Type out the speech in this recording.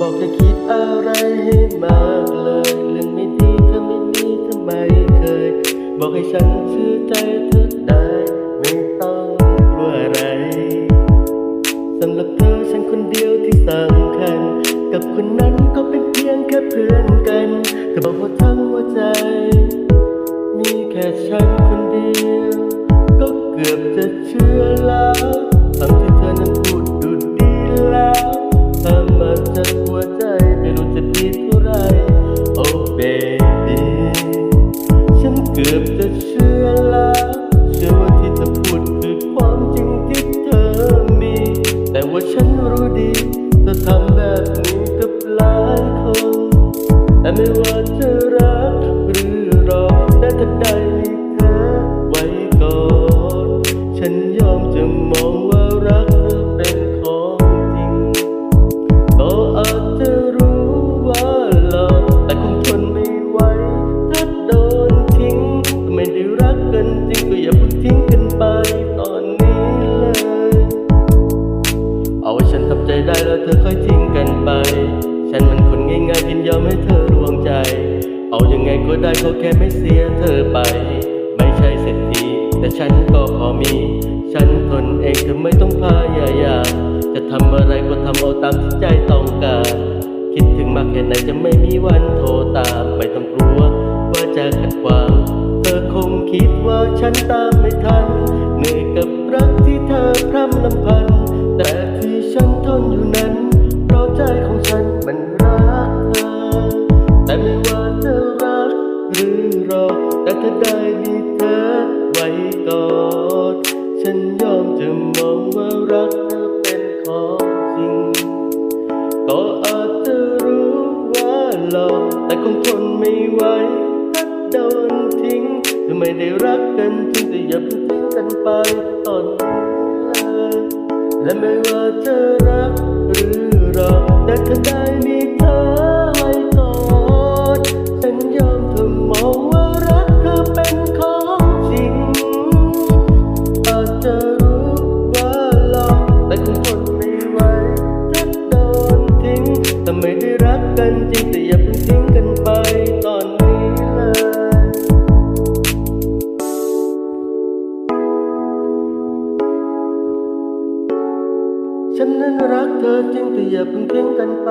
บอกจะคิดอะไรให้มากเลยเรื่องไม่ดีเธอไม่มีเธอไม่เคย บอกให้ฉันเชื่อใจเธอได้ ไม่ต้องกลัวอะไรสำหรับเธอฉันคนเดียวที่สำคัญ กับคนนั้นก็เป็นเพียงแค่เพื่อนกันเธอบอกว่าทั้งหัวใจ มีแค่ฉันคนเดียว ก็เกือบจะเชื่อ เธอค่อยทิ้งกันไป ฉันมันคนง่ายๆยินยอมให้เธอลวงใจ เอายังไงก็ได้เขาแค่ไม่เสียเธอไป ไม่ใช่เศรษฐีแต่ฉันก็พอมี ฉันทนเองเธอไม่ต้องพยายามจะทำอะไรก็ทำเอาตามที่ใจต้องการ คิดถึงมากแค่ไหนจะไม่มีวันโทรตามไม่ต้องกลัวว่าจะขัดขวางเธอคงคิดว่าฉันตามไม่ทันเหนื่อยกับรักที่เธอพร่ำลำพันแต่ที่ ได้มีเธอไว้กอด ฉันยอมจะมองว่ารักเธอเป็นของจริง ก็อาจจะรู้ว่าหลอกแต่คงทนไม่ไหวถ้าโดนทิ้งเธอไม่ได้รักกันจริงแต่อย่าเพิ่งทิ้งกันไปตอนนี้และไม่ว่าจะรักหรือรอแต่ถ้าได้มีันจริงแต่อย่าเพิ่งทิ้งกันไปตอนนี้เลยฉันนั้นรักเธอจริงแต่อย่าเพิ่งทิ้งกันไป